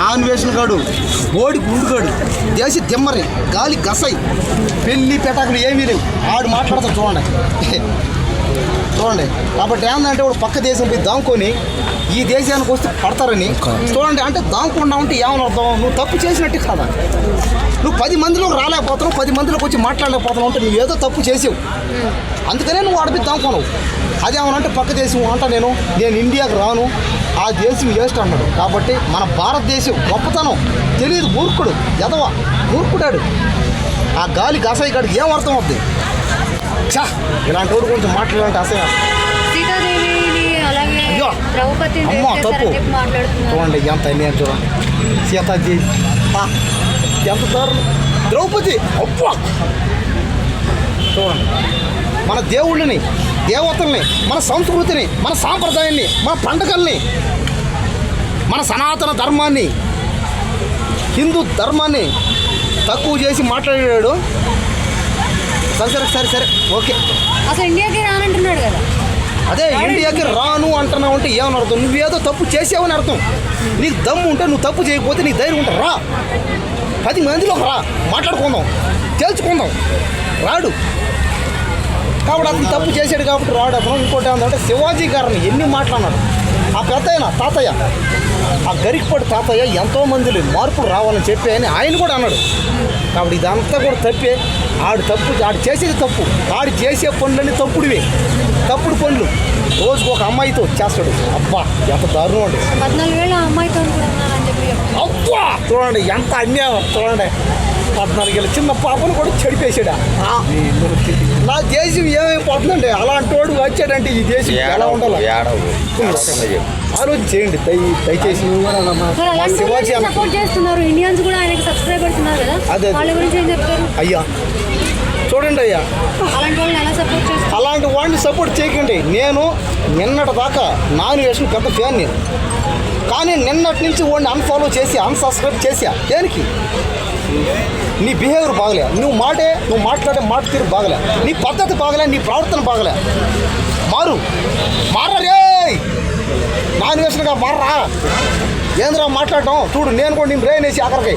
Non వేసిన కాడు బోడి గుండుగాడు దేశ దిమ్మరి గాలి గసై పెళ్ళి పెటాకులు ఏమీ లేవు. ఆడు మాట్లాడతాడు చూడండి. చూడండి. కాబట్టి ఏంటంటే వాడు పక్క దేశం పోయి దాముకొని ఈ దేశానికి వస్తే పడతారని. చూడండి అంటే దాముకుండా ఉంటే ఏమని అర్థం? నువ్వు తప్పు చేసినట్టు కదా? నువ్వు పది మందిలోకి రాలేకపోతున్నావు పది మందిలోకి వచ్చి మాట్లాడలేకపోతున్నావు అంటే నువ్వు ఏదో తప్పు చేసావు. అందుకనే నువ్వు ఆడపి దాముకున్నావు అదేమనంటే పక్క దేశం అంట నేను నేను ఇండియాకి రాను. ఆ దేశం వేస్ట్ అన్నాడు. కాబట్టి మన భారతదేశం గొప్పతనం. తెలియదు మూర్ఖుడు ఎదవ మూర్ఖుడాడు. ఆ గాలి గసాయి కాడికి ఏం అర్థం అవుతుంది చా ఇలాంటి వాడు కొంచెం మాట్లాడాలంటే అసహ్యం. అయ్యో. అమ్మో, తప్పు. చూడండి ఎంత అన్యాయం చూడండి. సీతాజీ ఆ, ఎంత దారుణం. ద్రౌపది అబ్బా! చూడండి మన దేవుళ్ళని దేవతల్ని మన సంస్కృతిని మన సాంప్రదాయాన్ని మన పండగల్ని మన సనాతన ధర్మాన్ని హిందూ ధర్మాన్ని తక్కువ చేసి మాట్లాడాడు. సరే సరే సరే సరే ఓకే. అసలు ఇండియాకి రానంటున్నాడు కదా. అదే ఇండియాకి రాను అంటున్నావు అంటే ఏమని అర్థం? నువ్వేదో తప్పు చేసావని అర్థం. నీకు దమ్ము ఉంటే నువ్వు తప్పు చేయకపోతే నీకు ధైర్యం ఉంటే రా. పది మందిలోకి రా. మాట్లాడుకుందాం. తేల్చుకుందాం రాడు. కాబట్టి అతను తప్పు చేశాడు కాబట్టి రాడు. అతను ఇంకోటి ఏంటంటే శివాజీ గారిని ఎన్ని మాట్లాడినాడు? ఆ పెద్దయన తాతయ్య. ఆ గరికపాటి తాతయ్య ఎంతో మందిలో మార్పులు రావాలని చెప్పి అని ఆయన కూడా అన్నాడు. కాబట్టి ఇదంతా కూడా తప్పే. ఆడు తప్పు ఆడు చేసేది తప్పు. ఆడు చేసే పనులన్నీ తప్పుడివే. తప్పుడు పనులు. రోజుకు ఒక అమ్మాయితో చేస్తాడు. అబ్బా ఎంత దారుణం అండి. పద్నాలుగు వేల అమ్మాయితో కూడా ఉన్నారని చెప్పి చెప్తున్నారు. అబ్బా చూడండి ఎంత అన్యాయం చూడండి. పద్నాలుగేళ్ళ చిన్న పాపను కూడా చెడిపేసాడా ఆ, నా దేశం ఏమైపోతుందండి అలాంటి వాడు వచ్చాడంటే ఈ దేశం ఎలా ఉండాలి? ఆలోచన చేయండి దయ దయచేసి. మరి మా అలాంటి శివాజీ అన్న సపోర్ట్ చేస్తున్నారు. ఇండియన్స్ కూడా ఆయనకి సబ్స్క్రైబర్స్ ఉన్నారు కదా? అదే. వాళ్ళ గురించి ఏం చెప్తారు? అయ్యా. చూడండి అయ్యా. అలాంటి వాడిని సపోర్ట్ చేయకండి. నేను నిన్నటి దాకా నాన్ వేసిన పెద్ద ఫ్యాన్ నేను. కానీ నిన్నటి నుంచి వాడిని అన్ఫాలో చేసి అన్సబ్స్క్రైబ్ చేసా దేనికి? నీ బిహేవియర్ బాగలే. నువ్వు మాటే నువ్వు మాట్లాడే మాట తీరు బాగలే. నీ పద్ధతి బాగలే నీ ప్రవర్తన బాగలే. మారు. మారే రే! నాన్ వేసినగా మారరా. ఏంద్రా మాట్లాడటం? చూడు నేను కూడా నేను బ్రెయిన్ వేసి ఆఖరికి